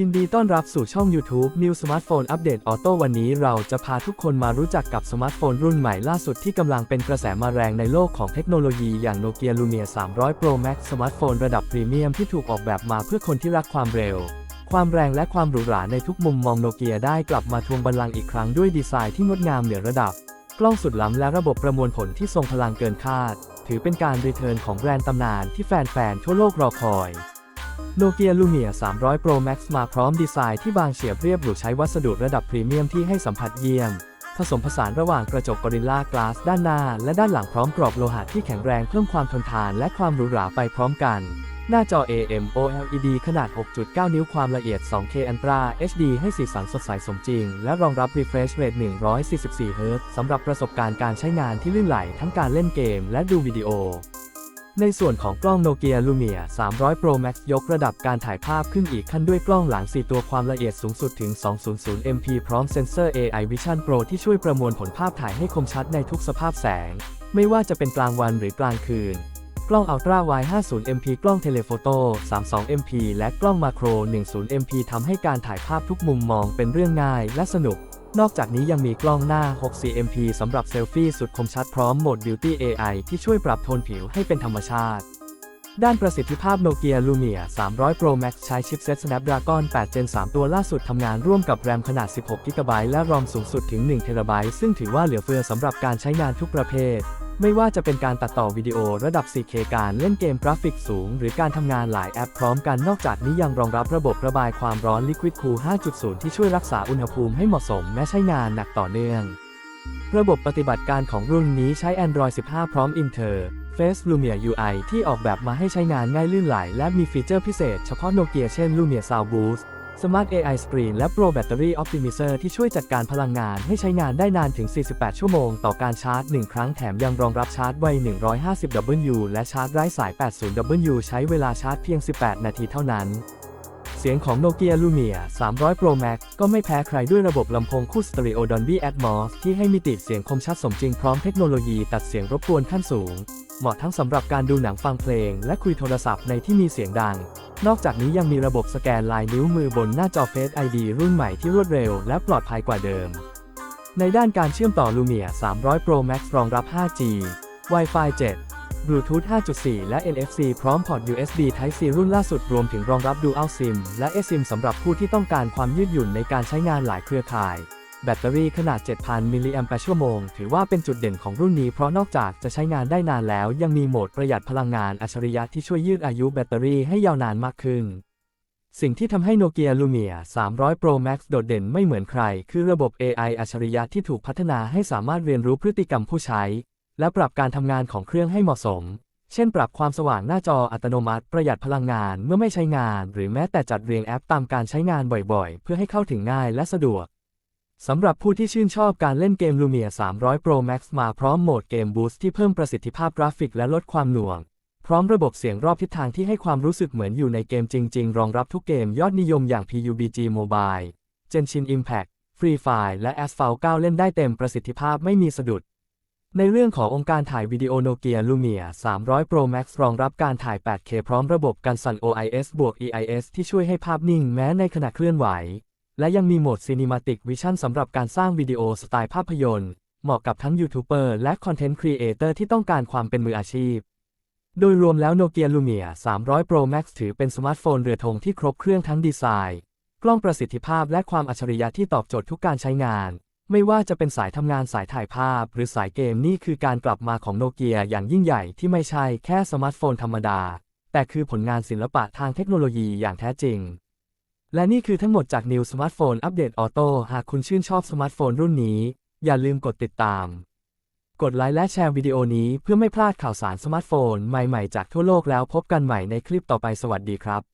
ยินดีต้อนรับสู่ช่อง YouTube New Smartphone Update Auto วันนี้เราจะพาทุกคนมารู้จักกับสมาร์ทโฟนรุ่นใหม่ล่าสุดที่กำลังเป็นกระแสมาแรงในโลกของเทคโนโลยีอย่าง Nokia Lumia 300 Pro Max สมาร์ทโฟนระดับพรีเมียมที่ถูกออกแบบมาเพื่อคนที่รักความเร็ว ความแรงและความหรูหราในทุกมุมมองโนเกียได้กลับมาทวงบัลลังก์อีกครั้งด้วยดีไซน์ที่งดงามเหนือระดับ กล้องสุดล้ำและระบบประมวลผลที่ทรงพลังเกินคาด ถือเป็นการรีเทิร์นของแบรนด์ตำนานที่แฟนๆทั่วโลกรอคอย โนเกียลูเมีย300 Pro Max มาพร้อมดีไซน์ที่บางเฉียบเรียบหรูใช้วัสดุระดับพรีเมียมที่ให้สัมผัสเยี่ยม ผสมผสานระหว่างกระจกกอริลลากลาสด้านหน้า และด้านหลังพร้อมกรอบโลหะที่แข็งแรงเพิ่มความทนทานและความหรูหราไปพร้อมกัน หน้าจอ AMOLED ขนาด 6.9 นิ้วความละเอียด 2K Ultra HD ให้สีสันสดใสสมจริง และรองรับ Refresh Rate 144 Hz สำหรับประสบการณ์การใช้งานที่ลื่นไหลทั้งการเล่นเกม และดูวิดีโอ ในส่วนของกล้อง Nokia Lumia 300 Pro Max ยกระดับการถ่ายภาพขึ้นอีกขั้นด้วยกล้องหลัง 4 ตัวความละเอียดสูงสุดถึง 200 MP พร้อมเซ็นเซอร์ AI Vision Pro ที่ช่วยประมวลผลภาพถ่ายให้คมชัดในทุกสภาพแสง ไม่ว่าจะเป็นกลางวันหรือกลางคืน กล้อง Ultra Wide 50 MP กล้องเทเลโฟโต้32 MP และกล้องมาโคร 10 MP ทำให้การถ่ายภาพทุกมุมมองเป็นเรื่องง่ายและสนุก นอกจากนี้ยังมีกล้องหน้า64 MP สำหรับเซลฟี่สุดคมชัดพร้อมโหมด Beauty AI ที่ช่วยปรับโทนผิวให้เป็นธรรมชาติ ด้านประสิทธิภาพ Nokia Lumia 300 Pro Max ใช้ชิปเซ็ต Snapdragon 8 Gen 3 ตัวล่าสุดทำงานร่วมกับแรมขนาด 16 GB และรอมสูงสุดถึง 1 TB ซึ่งถือว่าเหลือเฟือสำหรับการใช้งานทุกประเภท ไม่ว่าจะเป็นการตัดต่อวิดีโอระดับ 4K การเล่นเกมกราฟิกสูง หรือการทำงานหลายแอปพร้อมกันนอกจากนี้ยังรองรับระบบระบายความร้อน Liquid Cool 5.0 ที่ช่วยรักษาอุณหภูมิให้เหมาะสมแม้ใช้งานหนักต่อเนื่อง ระบบปฏิบัติการของรุ่นนี้ใช้ Android 15 พร้อม Inter Face Lumia UI ที่ออกแบบมาให้ใช้งานง่ายลื่นไหล และมีฟีเจอร์พิเศษเฉพาะโนเกียเช่น Lumia Sound Boost Smart AI Screen และ Pro Battery Optimizer ที่ช่วยจัดการพลังงานให้ใช้งานได้นานถึง 48 ชั่วโมง ต่อการชาร์จ 1 ครั้งแถมยังรองรับชาร์จไว 150W และชาร์จไร้สาย 80W ใช้เวลาชาร์จเพียง 18 นาทีเท่านั้น เสียงของ Nokia Lumia 300 Pro Max ก็ไม่แพ้ใครด้วยระบบลำโพงคู่ Stereo Dolby Atmos ที่ให้มิติเสียงคมชัดสมจริงพร้อมเทคโนโลยีตัดเสียงรบกวนขั้นสูง เหมาะทั้งสำหรับการดูหนังฟังเพลง และคุยโทรศัพท์ในที่มีเสียงดัง นอกจากนี้ยังมีระบบสแกนลายนิ้วมือบนหน้าจอ Face ID รุ่นใหม่ที่รวดเร็ว และปลอดภัยกว่าเดิม ในด้านการเชื่อมต่อ Lumia 300 Pro Max รองรับ 5G Wi-Fi 7 Bluetooth 5.4 และ NFC พร้อมพอร์ต USB Type C รุ่นล่าสุดรวมถึงรองรับ Dual SIM และ eSIM สำหรับผู้ที่ต้องการความยืดหยุ่นในการใช้งานหลายเครือข่าย แบตเตอรี่ขนาด 7,000 มิลลิแอมป์ชั่วโมง ถือว่าเป็นจุดเด่นของรุ่นนี้เพราะนอกจากจะใช้งานได้นานแล้ว ยังมีโหมดประหยัดพลังงานอัจฉริยะที่ช่วยยืดอายุแบตเตอรี่ให้ยาวนานมากขึ้นสิ่งที่ทำให้ Nokia Lumia 300 Pro Max โดดเด่นไม่เหมือนใคร คือระบบ AI อัจฉริยะที่ถูกพัฒนาให้สามารถเรียนรู้พฤติกรรมผู้ใช้ และปรับการทำงานของเครื่องให้เหมาะสม เช่น ปรับความสว่างหน้าจออัตโนมัติ ประหยัดพลังงานเมื่อไม่ใช้งาน หรือแม้แต่จัดเรียงแอปตามการใช้งานบ่อยๆ เพื่อให้เข้าถึงง่ายและสะดวกสำหรับผู้ที่ชื่นชอบการเล่นเกม Lumia 300 Pro Max มาพร้อมโหมดเกม Boost ที่เพิ่มประสิทธิภาพกราฟิกและลดความหน่วง พร้อมระบบเสียงรอบทิศทางที่ให้ความรู้สึกเหมือนอยู่ในเกมจริง ๆ รองรับทุกเกมยอดนิยมอย่าง PUBG Mobile Genshin Impact Free Fire และ Asphalt 9 เล่นได้เต็มประสิทธิภาพไม่มีสะดุด ในเรื่องขององค์การถ่ายวิดีโอ Nokia Lumia 300 Pro Max รองรับการถ่าย 8K พร้อมระบบกันสั่น OIS บวก EIS ที่ช่วยให้ภาพนิ่งแม้ในขณะเคลื่อนไหว และยังมีโหมด Cinematic Vision สำหรับการสร้างวิดีโอสไตล์ภาพยนตร์ เหมาะกับทั้งยูทูบเบอร์และคอนเทนต์ครีเอเตอร์ที่ต้องการความเป็นมืออาชีพ โดยรวมแล้ว Nokia Lumia 300 Pro Max ถือเป็นสมาร์ทโฟนเรือธงที่ครบเครื่องทั้งดีไซน์ กล้องประสิทธิภาพและความอัจฉริยะที่ตอบโจทย์ทุกการใช้งาน ไม่ว่าจะเป็นสายทำงานสายถ่ายภาพ หรือสายเกมนี่คือการกลับมาของโนเกียอย่างยิ่งใหญ่ที่ไม่ใช่แค่สมาร์ทโฟนธรรมดา แต่คือผลงานศิลปะทางเทคโนโลยีอย่างแท้จริง และนี่คือทั้งหมดจาก New Smartphone Update Auto หากคุณชื่นชอบสมาร์ทโฟนรุ่นนี้ อย่าลืมกดติดตาม กดไลค์และแชร์วิดีโอนี้เพื่อไม่พลาดข่าวสารสมาร์ทโฟนใหม่ๆจากทั่วโลกแล้วพบกันใหม่ในคลิปต่อไปสวัสดีครับ